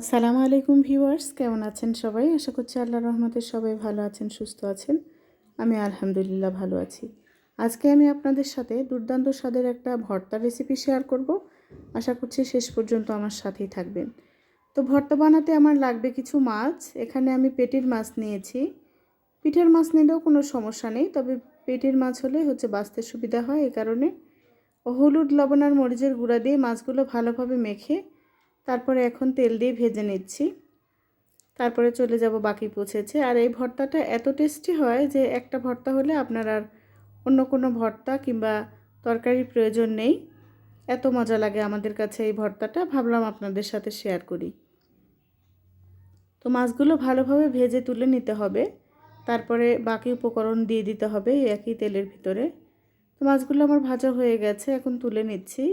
আসসালামু আলাইকুম ভিউয়ার্স, কেমন আছেন সবাই? আশা করছি আল্লাহ রহমতের সবাই ভালো আছেন, সুস্থ আছেন। আমি আলহামদুলিল্লাহ ভালো আছি। আজকে আমি আপনাদের সাথে দুর্দান্ত স্বাদের একটা ভর্তা রেসিপি শেয়ার করব। আশা করছি শেষ পর্যন্ত আমার সাথেই থাকবেন। তো ভর্তা বানাতে আমার লাগবে কিছু মাছ। এখানে আমি পেটির মাছ নিয়েছি। পিঠের মাছ নিলেও কোনো সমস্যা নেই, তবে পেটির মাছ হলে হচ্ছে বাঁচতে সুবিধা হয় এই কারণে। হলুদ, লবণ আর মরিচের গুঁড়া দিয়ে মাছগুলো ভালোভাবে মেখে তারপরে এখন তেল দিয়ে ভেজে নিচ্ছি। তারপরে চলে যাব বাকি পচেছে আর এই ভর্তাটা এত টেস্টি হয় যে একটা ভর্তা হলে আপনার আর অন্য কোনো ভর্তা কিংবা তরকারির প্রয়োজন নেই। এত মজা লাগে আমাদের কাছে এই ভর্তাটা। ভাবলাম আপনাদের সাথে শেয়ার করি। তো মাছগুলো ভালোভাবে ভেজে তুলে নিতে হবে। তারপরে বাকি উপকরণ দিয়ে দিতে হবে একই তেলের ভিতরে। তো মাছগুলো আমার ভাজা হয়ে গেছে, এখন তুলে নিচ্ছি।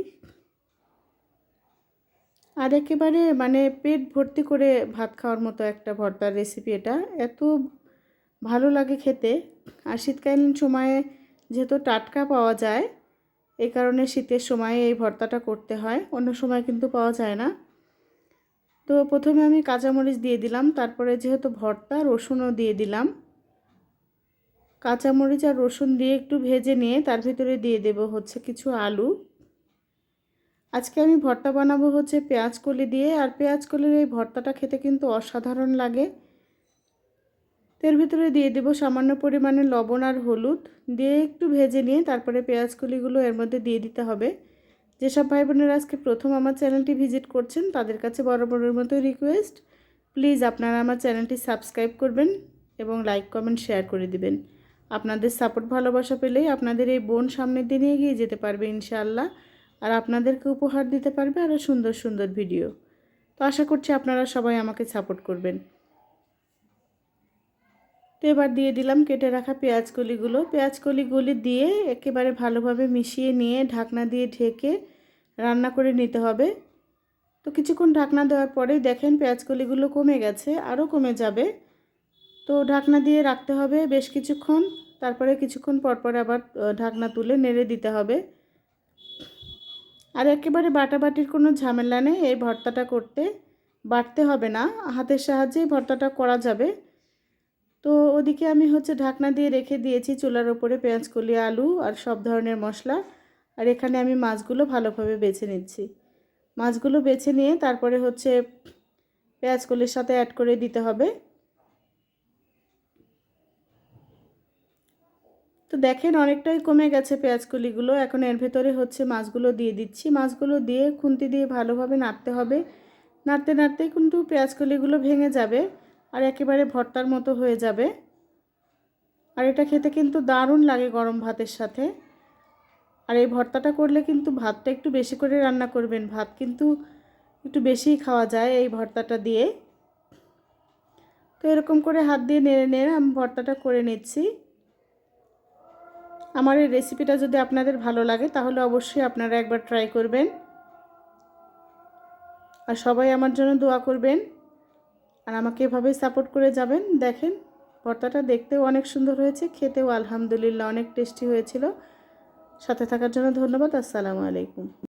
আর একেবারে মানে পেট ভর্তি করে ভাত খাওয়ার মতো একটা ভর্তার রেসিপি এটা। এত ভালো লাগে খেতে। আর শীতকালীন সময়ে যেহেতু টাটকা পাওয়া যায় এই কারণে শীতের সময়ে এই ভর্তাটা করতে হয়। অন্য সময় কিন্তু পাওয়া যায় না। তো প্রথমে আমি কাঁচামরিচ দিয়ে দিলাম, তারপরে যেহেতু ভর্তা, রসুনও দিয়ে দিলাম। কাঁচামরিচ আর রসুন দিয়ে একটু ভেজে নিয়ে তার ভিতরে দিয়ে দেব হচ্ছে কিছু আলু। আজকে আমি ভর্তা বানাবো হচ্ছে পেঁয়াজ কলি দিয়ে, আর পেঁয়াজ কলির এই ভর্তাটা খেতে কিন্তু অসাধারণ লাগে। তের ভিতরে দিয়ে দেবো সামান্য পরিমাণে লবণ আর হলুদ, দিয়ে একটু ভেজে নিয়ে তারপরে পেঁয়াজ কলিগুলো এর মধ্যে দিয়ে দিতে হবে। যেসব ভাই বোনেরা আজকে প্রথম আমার চ্যানেলটি ভিজিট করছেন, তাদের কাছে বরাবরের মতো রিকোয়েস্ট প্লিজ আপনারা আমার চ্যানেলটি সাবস্ক্রাইব করবেন এবং লাইক কমেন্ট শেয়ার করে দিবেন। আপনাদের সাপোর্ট ভালোবাসা পেলেই আপনাদের এই বোন সামনের দিনে এগিয়ে যেতে পারবে ইনশাআল্লাহ। আর আপনাদেরকে উপহার দিতে পারবে আরও সুন্দর সুন্দর ভিডিও। তো আশা করছি আপনারা সবাই আমাকে সাপোর্ট করবেন। তো এবার দিয়ে দিলাম কেটে রাখা পেঁয়াজ কলিগুলো পেঁয়াজ কলিগুলি দিয়ে একেবারে ভালোভাবে মিশিয়ে নিয়ে ঢাকনা দিয়ে ঢেকে রান্না করে নিতে হবে। তো কিছুক্ষণ ঢাকনা দেওয়ার পরেই দেখেন পেঁয়াজ কলিগুলো কমে গেছে, আরও কমে যাবে। তো ঢাকনা দিয়ে রাখতে হবে বেশ কিছুক্ষণ। তারপরে কিছুক্ষণ পরপর আবার ঢাকনা তুলে নেড়ে দিতে হবে। আর একেবারে বাটাবাটির কোনো ঝামেলা নেই এই ভর্তাটা করতে। বাটতে হবে না, হাতের সাহায্যেই ভর্তাটা করা যাবে। তো ওদিকে আমি হচ্ছে ঢাকনা দিয়ে রেখে দিয়েছি চুলার ওপরে পেঁয়াজ, কলি, আলু আর সব ধরনের মশলা। আর এখানে আমি মাছগুলো ভালোভাবে বেছে নিচ্ছি। মাছগুলো বেছে নিয়ে তারপরে হচ্ছে পেঁয়াজ, কলির সাথে অ্যাড করে দিতে হবে। দেখেন অনেকটাই কমে গেছে পেঁয়াজকলিগুলো এখন এর ভেতরে হচ্ছে মাছগুলো দিয়ে দিচ্ছি। মাছগুলো দিয়ে খুন্তি দিয়ে ভালোভাবে নাড়তে হবে। নাড়তে নাড়তেই কিন্তু পেঁয়াজকলিগুলো ভেঙে যাবে আর একেবারে ভর্তার মতো হয়ে যাবে। আর এটা খেতে কিন্তু দারুণ লাগে গরম ভাতের সাথে। আর এই ভর্তাটা করলে কিন্তু ভাতটা একটু বেশি করে রান্না করবেন। ভাত কিন্তু একটু বেশিই খাওয়া যায় এই ভর্তাটা দিয়ে। তো এরকম করে হাত দিয়ে নেড়ে নেড়ে আমি ভর্তাটা করে নিচ্ছি। আমার এই রেসিপিটা যদি আপনাদের ভালো লাগে, তাহলে অবশ্যই আপনারা একবার ট্রাই করবেন। আর সবাই আমার জন্য দোয়া করবেন। আর আমাকে এভাবেই সাপোর্ট করে যাবেন। দেখেন, ভর্তাটা দেখতেও অনেক সুন্দর হয়েছে, খেতেও আলহামদুলিল্লাহ অনেক টেস্টি হয়েছিল। সাথে থাকার জন্য ধন্যবাদ। আসসালামু আলাইকুম।